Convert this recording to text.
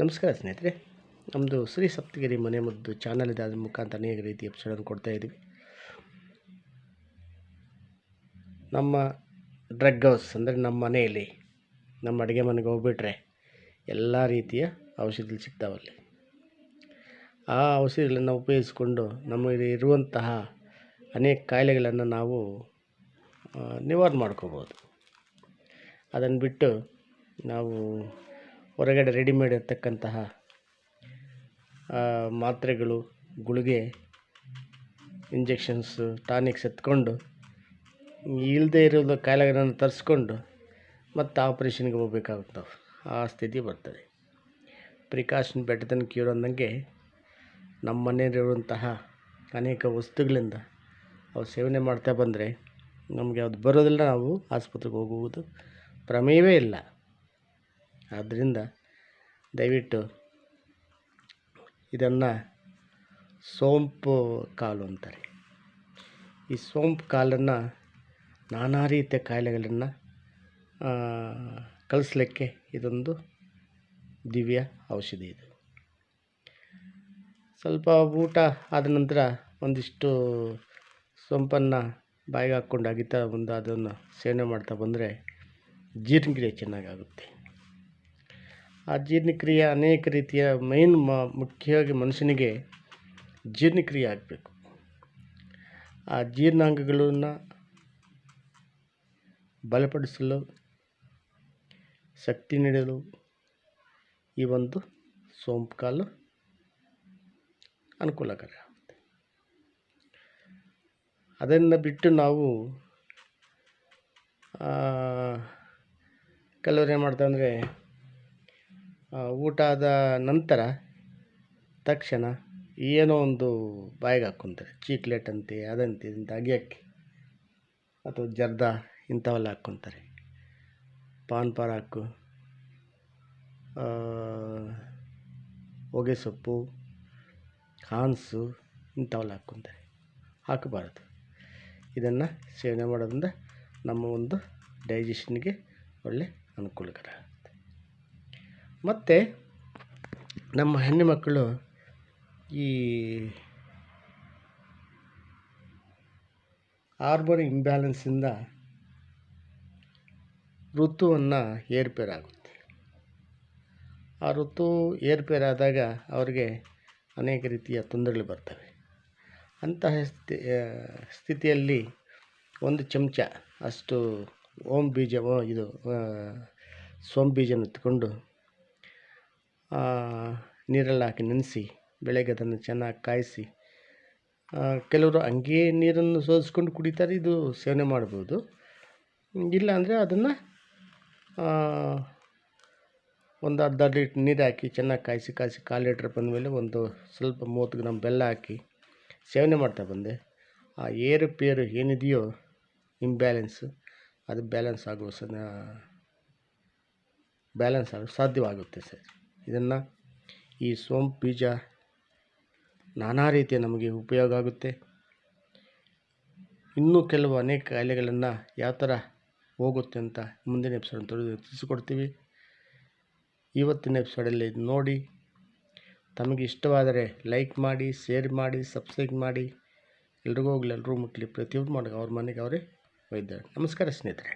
ನಮಸ್ಕಾರ ಸ್ನೇಹಿತರೆ ನಮ್ಮದು ಶ್ರೀ ಸಪ್ತಗಿರಿ ಮನೆ ಮದ್ದು ಚಾನಲ್ ಇದೆ ಅದರ ಮುಖಾಂತರ ಅನೇಕ ರೀತಿ ಎಪಿಸೋಡನ್ನು ಕೊಡ್ತಾ ಇದ್ದೀವಿ. ನಮ್ಮ ಡ್ರಗ್ ಹೌಸ್ ಅಂದರೆ ನಮ್ಮ ಮನೆಯಲ್ಲಿ, ನಮ್ಮ ಅಡುಗೆ ಮನೆಗೆ ಹೋಗ್ಬಿಟ್ರೆ ಎಲ್ಲ ರೀತಿಯ ಔಷಧಿಗಳು ಸಿಗ್ತಾವಲ್ಲಿ ಆ ಔಷಧಿಗಳನ್ನು ಉಪಯೋಗಿಸಿಕೊಂಡು ನಮಗೆ ಇರುವಂತಹ ಅನೇಕ ಕಾಯಿಲೆಗಳನ್ನು ನಾವು ನಿವಾರಣೆ ಮಾಡ್ಕೋಬೋದು. ಅದನ್ನು ಬಿಟ್ಟು ನಾವು ಹೊರಗಡೆ ರೆಡಿಮೇಡ್ ಇರತಕ್ಕಂತಹ ಮಾತ್ರೆಗಳು, ಗುಳಿಗೆ, ಇಂಜೆಕ್ಷನ್ಸು, ಟಾನಿಕ್ಸ್ ಎತ್ಕೊಂಡು ಇಲ್ಲದೇ ಇರೋದು ಕಾಯಿಲೆಗಳನ್ನು ತರಿಸ್ಕೊಂಡು ಮತ್ತು ಆಪ್ರೇಷನ್ಗೆ ಹೋಗ್ಬೇಕಾಗುತ್ತೆ. ಆ ಸ್ಥಿತಿ ಬರ್ತದೆ. ಪ್ರಿಕಾಷನ್ ಬೆಟರ್ ದೆನ್ ಕ್ಯೂರ್ ಅಂದಂಗೆ ನಮ್ಮ ಮನೆಯಲ್ಲಿರುವಂತಹ ಅನೇಕ ವಸ್ತುಗಳಿಂದ ಅವು ಸೇವನೆ ಮಾಡ್ತಾ ಬಂದರೆ ನಮಗೆ ಅದು ಬರೋದಿಲ್ಲ, ನಾವು ಆಸ್ಪತ್ರೆಗೆ ಹೋಗುವುದು ಪ್ರಮೇಯವೇ ಇಲ್ಲ. ಆದ್ದರಿಂದ ದಯವಿಟ್ಟು ಇದನ್ನು ಸೋಂಪು ಕಾಲು ಅಂತಾರೆ. ಈ ಸೋಂಪು ಕಾಲನ್ನು ನಾನಾ ರೀತಿಯ ಕಾಯಿಲೆಗಳನ್ನು ಕಳಿಸ್ಲಿಕ್ಕೆ ಇದೊಂದು ದಿವ್ಯ ಔಷಧಿ ಇದು. ಸ್ವಲ್ಪ ಊಟ ಆದ ನಂತರ ಒಂದಿಷ್ಟು ಸೊಂಪನ್ನು ಬಾಯಿಗೆ ಹಾಕ್ಕೊಂಡು ಅಗಿತಾ ಒಂದು ಅದನ್ನು ಸೇವನೆ ಮಾಡ್ತಾ ಬಂದರೆ ಜೀರ್ಣಕ್ರಿಯೆ ಚೆನ್ನಾಗಾಗುತ್ತೆ. ಜೀರ್ಣಕ್ರಿಯೆ ಅನೇಕ ರೀತಿಯ ಮೈನ್ ಮ ಮುಖ್ಯವಾಗಿ ಮನುಷ್ಯನಿಗೆ ಜೀರ್ಣಕ್ರಿಯೆ ಆಗಬೇಕು. ಆ ಜೀರ್ಣಾಂಗಗಳನ್ನು ಬಲಪಡಿಸಲು ಶಕ್ತಿ ನೀಡಲು ಈ ಒಂದು ಸೋಂಪು ಕಾಲು ಅನುಕೂಲಕರ ಅದನ್ನು ಬಿಟ್ಟು ನಾವು ಆ, ಕೆಲವ್ರು ಏನು ಮಾಡ್ತಾರೆ ಅಂದರೆ ಊಟ ಆದ ನಂತರ ತಕ್ಷಣ ಏನೋ ಒಂದು ಬಾಯಿಗೆ ಹಾಕ್ಕೊಂತಾರೆ. ಚೀಕ್ಲೇಟ್ ಅಂತೆ ಅದಂತೆ ಇದಂತೆ ಅಗಿಯಕ್ಕೆ ಅಥವಾ ಜರ್ದಾ ಇಂಥವೆಲ್ಲ ಹಾಕ್ಕೊಂತಾರೆ. ಪಾನ್ ಪರಾಕು ಆ, ಹೊಗೆ ಸೊಪ್ಪು ಹಾನ್ಸು ಇಂಥವೆಲ್ಲ ಹಾಕ್ಕೊಂತಾರೆ. ಹಾಕಬಾರ್ದು. ಇದನ್ನು ಸೇವನೆ ಮಾಡೋದ್ರಿಂದ ನಮ್ಮ ಒಂದು ಡೈಜೆಷನ್ಗೆ ಒಳ್ಳೆ ಅನುಕೂಲಕರ. ಮತ್ತು ನಮ್ಮ ಹೆಣ್ಣು ಮಕ್ಕಳು ಈ ಹಾರ್ಮೋನ್ ಇಂಬ್ಯಾಲೆನ್ಸಿಂದ ಋತುವನ್ನು ಏರ್ಪೇರಾಗುತ್ತೆ. ಆ ಋತು ಏರ್ಪೇರಾದಾಗ ಅವ್ರಿಗೆ ಅನೇಕ ರೀತಿಯ ತೊಂದರೆಗಳು ಬರ್ತವೆ. ಅಂತಹ ಸ್ಥಿ ಸ್ಥಿತಿಯಲ್ಲಿ ಒಂದು ಚಮಚ ಅಷ್ಟು ಓಮ್ ಬೀಜ ಇದು ಸೋಮ್ ಸೋಂಪು ಬೀಜನ ಎತ್ಕೊಂಡು ನೀರಲ್ಲಿ ಹಾಕಿ ನೆನೆಸಿ, ಬೆಳಗ್ಗೆ ಅದನ್ನು ಚೆನ್ನಾಗಿ ಕಾಯಿಸಿ ಕೆಲವರು ಹಂಗೇ ನೀರನ್ನು ಸೋಸಿಕೊಂಡು ಕುಡಿತಾರೆ, ಇದು ಸೇವನೆ ಮಾಡ್ಬೋದು. ಇಲ್ಲ ಅಂದರೆ ಅದನ್ನು ಒಂದು ಅರ್ಧ ಲೀಟ್ರ್ ನೀರು ಹಾಕಿ ಚೆನ್ನಾಗಿ ಕಾಯಿಸಿ ಕಾಯಿಸಿ ಕಾಲು ಲೀಟ್ರ್ ಬಂದಮೇಲೆ ಒಂದು ಸ್ವಲ್ಪ ಮೂವತ್ತು ಗ್ರಾಮ್ ಬೆಲ್ಲ ಹಾಕಿ ಸೇವನೆ ಮಾಡ್ತಾ ಬಂದೆ. ಆ ಏರುಪೇರು ಏನಿದೆಯೋ ಇಂಬ್ಯಾಲೆನ್ಸು ಅದು ಬ್ಯಾಲೆನ್ಸ್ ಆಗುವ ಸನ, ಬ್ಯಾಲೆನ್ಸ್ ಆಗಲು ಸಾಧ್ಯವಾಗುತ್ತೆ ಸರ್. ಇದನ್ನು ಈ ಸೋಂಪು ಬೀಜ ನಾನಾ ರೀತಿಯ ನಮಗೆ ಉಪಯೋಗ ಆಗುತ್ತೆ. ಇನ್ನೂ ಕೆಲವು ಅನೇಕ ಕಾಯಿಲೆಗಳನ್ನು ಯಾವ ಥರ ಹೋಗುತ್ತೆ ಅಂತ ಮುಂದಿನ ಎಪಿಸೋಡ್ ತಿಳಿಸಿಕೊಡ್ತೀವಿ. ಇವತ್ತಿನ ಎಪಿಸೋಡಲ್ಲಿ ನೋಡಿ, ತಮಗೆ ಇಷ್ಟವಾದರೆ ಲೈಕ್ ಮಾಡಿ ಶೇರ್ ಮಾಡಿ ಸಬ್ಸ್ಕ್ರೈಬ್ ಮಾಡಿ. ಎಲ್ರಿಗೂ ಹೋಗಲಿ ಎಲ್ಲರೂ ಮುಟ್ಟಲಿ ಪ್ರತಿಯೊಬ್ಬರು ಮಾಡಿ ಅವ್ರ ಮನೆಗೆ ಅವರೇ ವೈದ್ಯರು ನಮಸ್ಕಾರ ಸ್ನೇಹಿತರೆ.